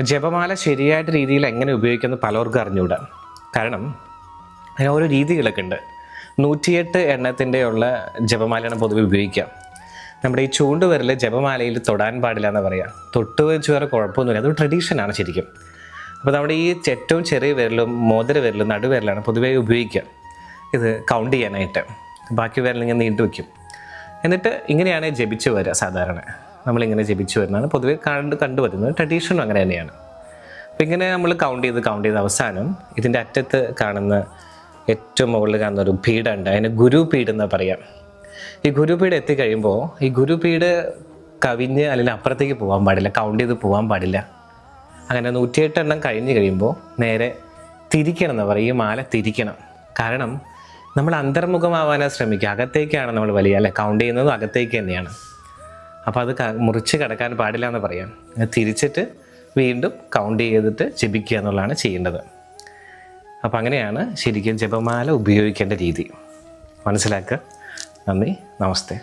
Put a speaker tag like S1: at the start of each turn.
S1: ജപമാല ശരിയായിട്ട് രീതിയിൽ എങ്ങനെ ഉപയോഗിക്കുന്നത് പലർക്കും അറിഞ്ഞുകൂടാ. കാരണം അതിന് ഓരോ രീതികളൊക്കെ ഉണ്ട്. നൂറ്റിയെട്ട് എണ്ണത്തിന്റെ ഉള്ള ജപമാലയാണ് പൊതുവെ ഉപയോഗിക്കുക. നമ്മുടെ ഈ ചൂണ്ടുവിരൽ ജപമാലയിൽ തൊടാൻ പാടില്ല എന്ന് പറയാം. തൊട്ട് വെച്ച് വേറെ കുഴപ്പമൊന്നുമില്ല. അതൊരു ട്രഡീഷനാണ് ശരിക്കും. അപ്പോൾ നമ്മുടെ ഈ ഏറ്റവും ചെറിയ വിരലും മോതിര വിരലും നടുവിരലാണ് പൊതുവേ ഉപയോഗിക്കുക. ഇത് കൗണ്ട് ചെയ്യാനായിട്ട്. ബാക്കി വിരലിങ്ങനെ നീണ്ടു വയ്ക്കും എന്നിട്ട് ഇങ്ങനെയാണ് ജപിച്ചു വരിക സാധാരണ. നമ്മളിങ്ങനെ ജപിച്ചു വരുന്നതാണ്. പൊതുവെ കണ്ട് കണ്ടുവരുന്നത് ട്രഡീഷനും അങ്ങനെ തന്നെയാണ്. അപ്പം ഇങ്ങനെ നമ്മൾ കൗണ്ട് ചെയ്ത് കൗണ്ട് ചെയ്ത് അവസാനം ഇതിന്റെ അറ്റത്ത് കാണുന്ന ഏറ്റവും മുകളിൽ കാണുന്ന ഒരു പീഡുണ്ട് അതിന് ഗുരുപീഡ് എന്ന് പറയാം. ഈ ഗുരുപീഡ് എത്തിക്കഴിയുമ്പോൾ ഈ ഗുരുപീഡ് കവിഞ്ഞ് അല്ലെങ്കിൽ അപ്പുറത്തേക്ക് പോകാൻ പാടില്ല കൗണ്ട് ചെയ്ത് പോകാൻ പാടില്ല. അങ്ങനെ നൂറ്റിയെട്ട് എണ്ണം കഴിഞ്ഞ് കഴിയുമ്പോൾ നേരെ തിരിക്കണം എന്ന് പറയും ഈ മാല തിരിക്കണം. കാരണം നമ്മൾ അന്തർമുഖമാവാനാണ് ശ്രമിക്കുക. അകത്തേക്കാണ് നമ്മൾ വലിയ അല്ലെ? കൗണ്ട് ചെയ്യുന്നതും അകത്തേക്ക് തന്നെയാണ്. അപ്പോൾ അത് മുറിച്ച് കിടക്കാൻ പാടില്ല എന്ന് പറയാം. തിരിച്ചിട്ട് വീണ്ടും കൗണ്ട് ചെയ്തിട്ട് ജപിക്കുക എന്നുള്ളതാണ് ചെയ്യേണ്ടത്. അപ്പോൾ അങ്ങനെയാണ് ശരിക്കും ജപമാല ഉപയോഗിക്കേണ്ട രീതി. മനസ്സിലാക്കുക? നന്ദി. നമസ്തേ.